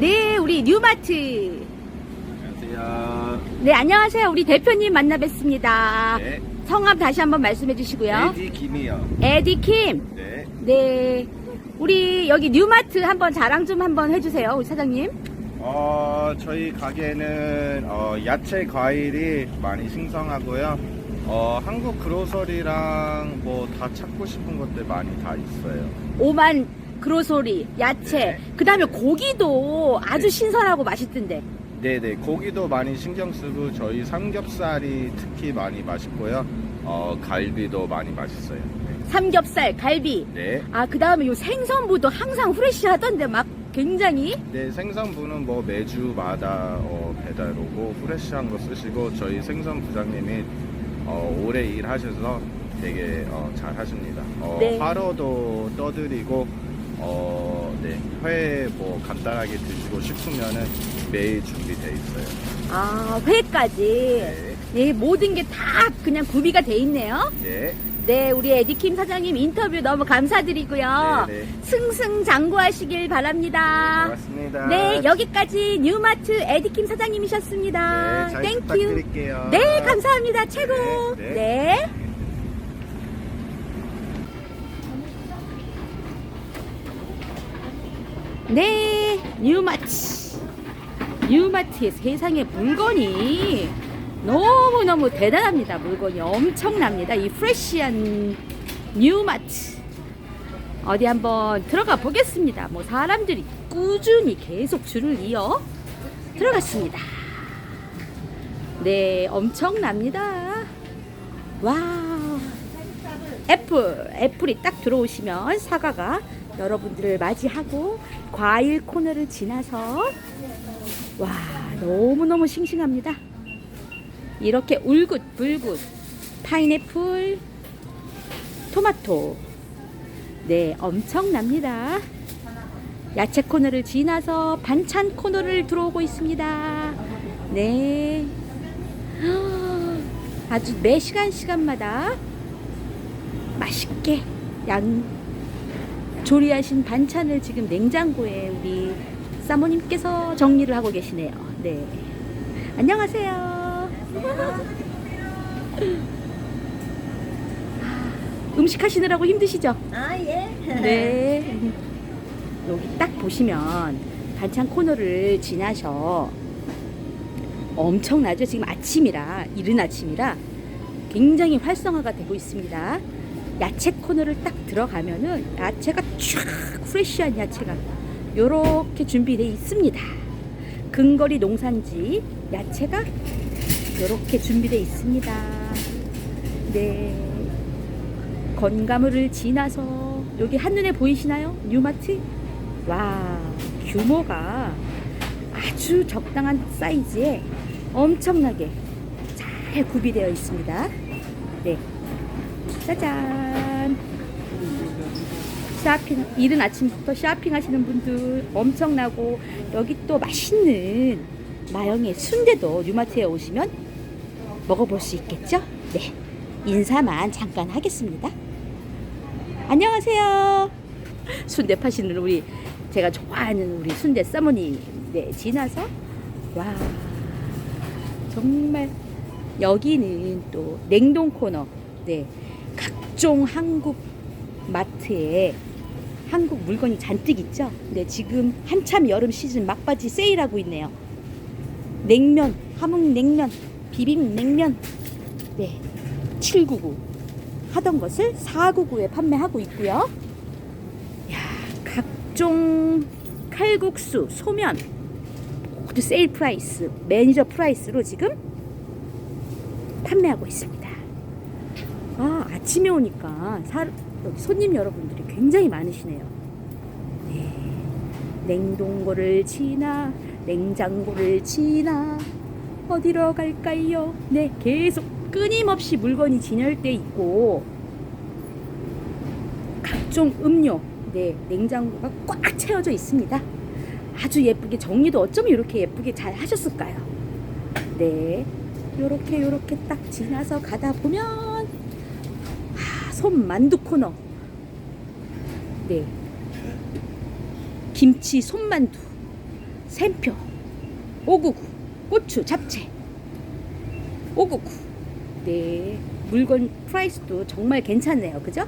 네, 우리 뉴마트. 안녕하세요. 네, 안녕하세요. 우리 대표님 만나 뵙습니다. 네. 성함 다시 한번 말씀해 주시고요. 에디 김이요. 에디 킴. 네. 네. 우리 여기 뉴마트 한번 자랑 좀 한번 해주세요. 우리 사장님. 어, 저희 가게는 어, 야채 과일이 많이 생성하고요. 어, 한국 그로서리랑 뭐 다 찾고 싶은 것들 많이 다 있어요. 오만 그로소리, 야채. 네. 그 다음에 고기도 아주 네. 신선하고 맛있던데. 네네. 고기도 많이 신경 쓰고 저희 삼겹살이 특히 많이 맛있고요. 어, 갈비도 많이 맛있어요. 삼겹살, 갈비. 네. 아, 그 다음에 요 생선부도 항상 후레쉬 하던데 막 굉장히. 네, 생선부는 뭐 매주마다 어, 배달 오고 프레시한 거 쓰시고 저희 생선 부장님이 어, 오래 일하셔서 되게 어, 잘 하십니다. 어, 네. 화로도 떠드리고 어, 네, 회 뭐 간단하게 드시고 싶으면은 매일 준비돼 있어요. 아, 회까지. 네, 네, 모든 게 다 그냥 구비가 돼 있네요. 네, 네, 우리 에디킴 사장님 인터뷰 너무 감사드리고요. 네, 네. 승승장구하시길 바랍니다. 고맙습니다. 네, 여기까지 뉴마트 에디킴 사장님이셨습니다. 네, 잘 땡큐. 부탁드릴게요. 네, 감사합니다. 최고. 네, 네. 네. 네, 뉴마트. 뉴마트의 세상에 물건이 너무너무 대단합니다. 물건이 엄청납니다. 이 프레시한 뉴마트. 어디 한번 들어가 보겠습니다. 뭐 사람들이 꾸준히 계속 줄을 이어 들어갔습니다. 네, 엄청납니다. 와. 애플, 애플이 딱 들어오시면 사과가 여러분들을 맞이하고 과일 코너를 지나서 와, 너무너무 싱싱합니다. 이렇게 울긋 불긋 파인애플, 토마토. 네, 엄청납니다. 야채 코너를 지나서 반찬 코너를 들어오고 있습니다. 네. 아주 매 시간 시간마다 맛있게 양 조리하신 반찬을 지금 냉장고에 우리 사모님께서 정리를 하고 계시네요. 네. 안녕하세요. 음식 하시느라고 힘드시죠? 아, 예. 네. 여기 딱 보시면 반찬 코너를 지나셔 엄청나죠? 지금 아침이라 이른 아침이라 굉장히 활성화가 되고 있습니다. 야채 코너를 딱 들어가면은 야채가 쫙 프레시한 야채가 요렇게 준비되어 있습니다. 근거리 농산지 야채가 요렇게 준비되어 있습니다. 네. 건가물을 지나서 여기 한눈에 보이시나요? 뉴마트? 와 규모가 아주 적당한 사이즈에 엄청나게 잘 구비되어 있습니다. 네, 짜잔. 쇼핑 이른 아침부터 쇼핑하시는 분들 엄청나고 여기 또 맛있는 마영의 순대도 뉴마트에 오시면 먹어볼 수 있겠죠? 네, 인사만 잠깐 하겠습니다. 안녕하세요. 순대 파시는 우리 제가 좋아하는 우리 순대 사모님 네 지나서 와 정말 여기는 또 냉동 코너 네 각종 한국 마트에 한국 물건이 잔뜩 있죠. 네 지금 한참 여름 시즌 막바지 세일하고 있네요. 냉면 함흥 냉면 비빔 냉면 네 799 하던 것을 499에 판매하고 있고요. 야, 각종 칼국수, 소면 모두 세일 프라이스, 매니저 프라이스로 지금 판매하고 있습니다. 아, 아침에 오니까 사, 손님 여러분들이 굉장히 많으시네요. 네. 냉동고를 지나, 냉장고를 지나, 어디로 갈까요? 네, 계속 끊임없이 물건이 진열돼 있고 각종 음료, 네 냉장고가 꽉 채워져 있습니다. 아주 예쁘게 정리도 어쩜 이렇게 예쁘게 잘 하셨을까요? 네, 요렇게 요렇게 딱 지나서 가다 보면 아, 손만두 코너, 네. 김치 손만두 샘표 599 고추 잡채. 599 네. 물건 프라이스도 정말 괜찮네요. 그죠?